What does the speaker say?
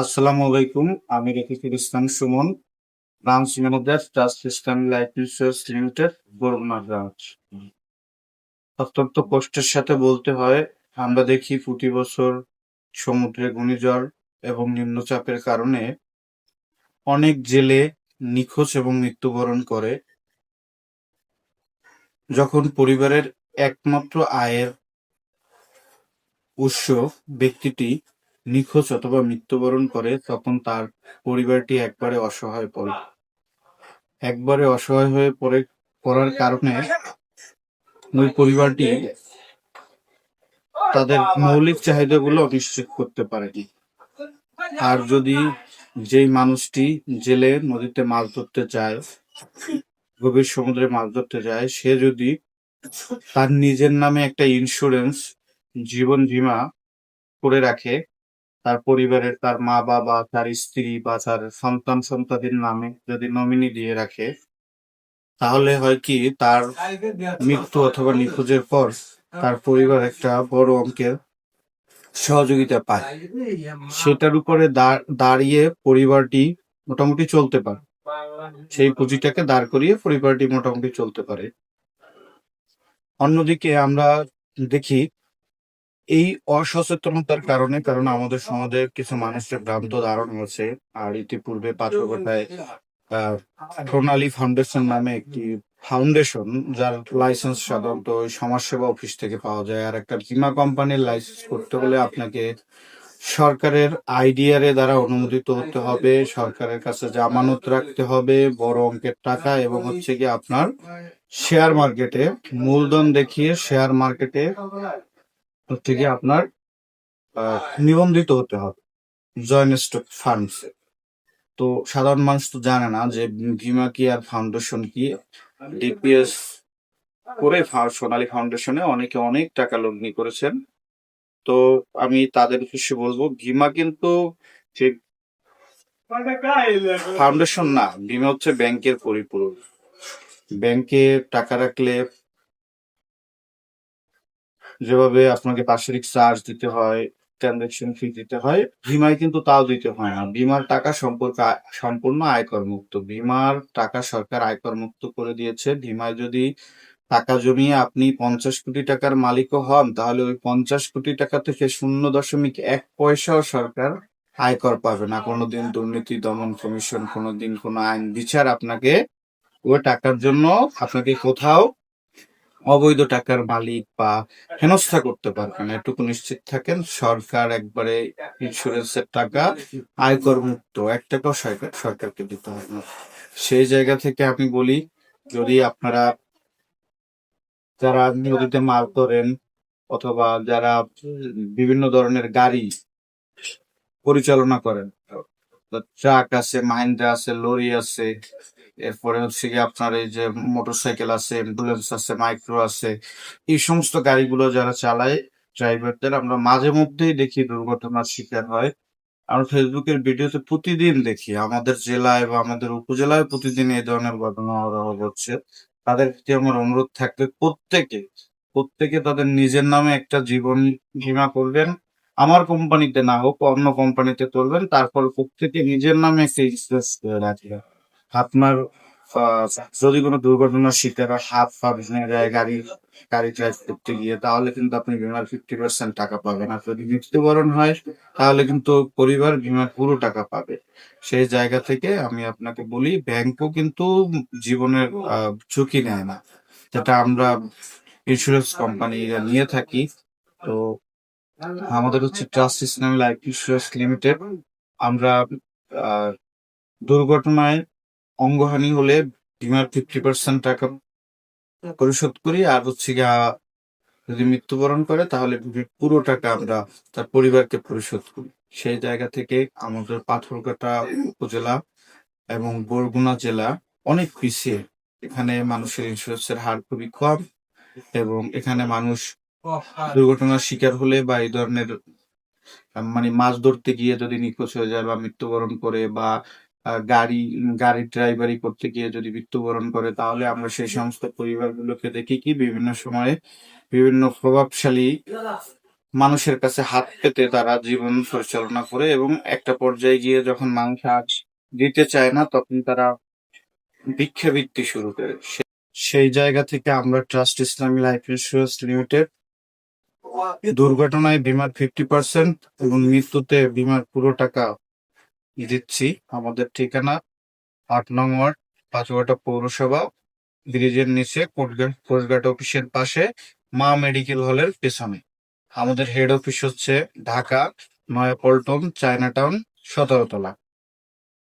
আসসালামু আলাইকুম, আমি Rafiqul Islam Sumon branch manager trust system life insurance limited branch অত্যন্ত কষ্টের সাথে বলতে হয়, আমরা দেখি প্রতি বছর সমুদ্রে ঘূর্ণিঝড় এবং নিম্নচাপের কারণে অনেক জেলে নিখোঁজ এবং মৃত্যুবরণ করে। যখন পরিবারের একমাত্র আয়ের উৎস ব্যক্তিটি নিখোঁজ অথবা মৃত্যুবরণ করে, তখন তার পরিবারটি একবারে অসহায় পড়ে। একবারে অসহায় হয়ে পড়ে, পড়ার কারণে ওই পরিবারটি তাদের মৌলিক চাহিদাগুলো নিশ্চিত করতে পারেনি। আর যদি যেই মানুষটি জেলে নদীতে মাছ ধরতে যায়, গভীর সমুদ্রে মাছ ধরতে যায়, সে যদি তার নিজের নামে একটা ইন্স্যুরেন্স জীবন বীমা করে রাখে তার পরিবারের তার মা বাবা, তার স্ত্রী বা তার সন্তান সন্তানের নামে যদি নমিনি দিয়ে রাখে, তাহলে হয় কি তার মৃত্যু অথবা নিখোঁজের পর তার পরিবার একটা বড় অঙ্কের সহযোগিতা পায়। সেটার উপরে দাঁড়িয়ে পরিবারটি মোটামুটি চলতে পারে। সেই পুঁজিটাকে দাঁড় করিয়ে পরিবারটি মোটামুটি চলতে পারে। অন্যদিকে আমরা দেখি এই অসচেতনতার কারণে কারণ আমাদের সমাজে কিছু মানুষের ভ্রান্ত ধারণা আছে আর ইতিপূর্বে পাথরঘাটায় আহ, প্রণালী ফাউন্ডেশন নামে একটি ফাউন্ডেশন যার লাইসেন্স সাধারণত সমাজসেবা অফিস থেকে পাওয়া যায়। আর একটা বীমা কোম্পানির লাইসেন্স করতে হলে আপনাকে সরকারের আইডিআর এ দ্বারা অনুমোদিত হতে হবে সরকারের কাছে জামানত রাখতে হবে বড় অঙ্কের টাকা এবং হচ্ছে কি আপনার শেয়ার মার্কেটে মূলধন দেখিয়ে শেয়ার মার্কেটে হচ্ছে কি আপনার নিবন্ধিত হতে হবে জয়েন্ট স্টক ফান্ডস তো সাধারণ মানুষ তো জানে না যে ভীমা কি আর ফাউন্ডেশন কি। ডিপিএস করে সোনালী ফাউন্ডেশনে অনেকে অনেক টাকা লগ্নি করেছেন। তো আমি তাদের উদ্দেশ্যে বলব, ভীমা কিন্তু ফাউন্ডেশন না, ভীমা হচ্ছে ব্যাংকের পরিপূরক। ব্যাংকে টাকা রাখলে যেভাবে আপনাকে বার্ষিক চার্জ দিতে হয় ট্রানজাকশন ফি দিতে হয়, বিমায় কিন্তু তাও দিতে হয় না। বিমার টাকা সম্পর্কে সম্পূর্ণ আয়কর মুক্ত। বিমার টাকা সরকার আয়কর মুক্ত করে দিয়েছে। বিমায় যদি টাকা জমিয়ে আপনি পঞ্চাশ কোটি টাকার মালিকও হন, তাহলে ওই পঞ্চাশ কোটি টাকা থেকে শূন্য দশমিক এক পয়সাও সরকার আয়কর পাবে না। কোনোদিন দুর্নীতি, দমন কমিশন, কোনোদিন কোনো আইন, বিচার আপনাকে ওই টাকার জন্য আপনাকে কোথাও অবৈধ টাকার মালিক বা হেনস্থা করতে পারবেন এটুকু নিশ্চিত থাকেন, সরকার একবারে ইন্স্যুরেন্সের টাকা আয়কর মুক্ত। এক টাকাও সরকার, সরকারকে দিতে হবে না। সেই জায়গা থেকে আমি বলি, যদি আপনারা যারা নদীতে মাছ ধরেন অথবা যারা বিভিন্ন ধরনের গাড়ি পরিচালনা করেন ট্রাক আছে, মাহিন্দ্রা আছে, লরি আছে এরপরে হচ্ছে কি আপনার এই যে মোটরসাইকেল আছে অ্যাম্বুলেন্স আছে মাইক্রো আছে, এই সমস্ত গাড়িগুলো যারা চালায় ড্রাইভারদের আমরা মাঝে মধ্যেই দেখি দুর্ঘটনার শিকার হয়। আমরা ফেসবুকের ভিডিওতে প্রতিদিন দেখি, আমাদের জেলায় বা আমাদের উপজেলায় প্রতিদিন এই ধরনের ঘটনা হচ্ছে। তাদের প্রতি আমার অনুরোধ থাকবে প্রত্যেকে প্রত্যেকে তাদের নিজের নামে একটা জীবন বীমা করবেন। আমার কোম্পানিতে না হোক, অন্য কোম্পানিতে তুলবেন তারপর প্রত্যেকে নিজের নামে একটা ইন্স্যুরেন্স করে রাখবেন। আপনার যদি কোনো দুর্ঘটনার শিকার হাত পা ভেঙে যায়, গাড়ি গাড়ি ড্রাইভ করতে গিয়ে, তাহলে কিন্তু আপনি বিমার ফিফটি পার্সেন্ট টাকা পাবেন। আর যদি মৃত্যুবরণ হয়, তাহলে কিন্তু পরিবার বিমার পুরো টাকা পাবে। সেই জায়গা থেকে আমি আপনাকে বলি ব্যাংকও কিন্তু জীবনের ঝুঁকি নেয় না। যেটা আমরা ইন্স্যুরেন্স কোম্পানি নিয়ে থাকি। তো আমাদের হচ্ছে trust Islam life insurance limited আমরা দুর্ঘটনায় অঙ্গহানি হলে বিমার ফিফটি পার্সেন্ট টাকা পরিশোধ করি। আর হচ্ছে গিয়া যদি মৃত্যুবরণ করে তাহলে পুরো টাকা আমরা তার পরিবারকে পরিশোধ করি। সেই জায়গা থেকে আমাদের পাথরঘাটা উপজেলা এবং বরগুনা জেলা অনেক পিছিয়ে। এখানে মানুষের ইন্স্যুরেন্সের হার খুবই কম এবং এখানে মানুষ দুর্ঘটনার শিকার হলে বা এই ধরনের মানে মাছ ধরতে গিয়ে যদি নিখোঁজ হয়ে যায় বা মৃত্যুবরণ করে বা গাড়ি গাড়ি ড্রাইভারি করতে গিয়ে যদি মৃত্যুবরণ করে, তাহলে আমরা সেই সমস্ত পরিবারগুলোকে দেখি কি বিভিন্ন সময়ে বিভিন্ন প্রভাবশালী মানুষের কাছে হাত পেতে তারা জীবন পরিচালনা করে এবং একটা পর্যায়ে গিয়ে যখন মানুষ আর দিতে চায় না, তখন তারা ভিক্ষাবৃত্তি শুরু করে। সেই জায়গা থেকে আমরা ট্রাস্ট ইসলামী লাইফ ইন্স্যুরেন্স লিমিটেড দুর্ঘটনায় বিমার ফিফটি পার্সেন্ট এবং মৃত্যুতে বিমার পুরো টাকা দিচ্ছি। আমাদের ঠিকানা আট নং ওয়ার্ড পাঁচুয়াটা পৌরসভা, ব্রিজের নিচে কোস্টগার্ড অফিসের পাশে মা মেডিকেল হলের পেছনে। আমাদের হেড অফিস হচ্ছে ঢাকা, নয়াপল্টন চায়না টাউন সতেরোতলা।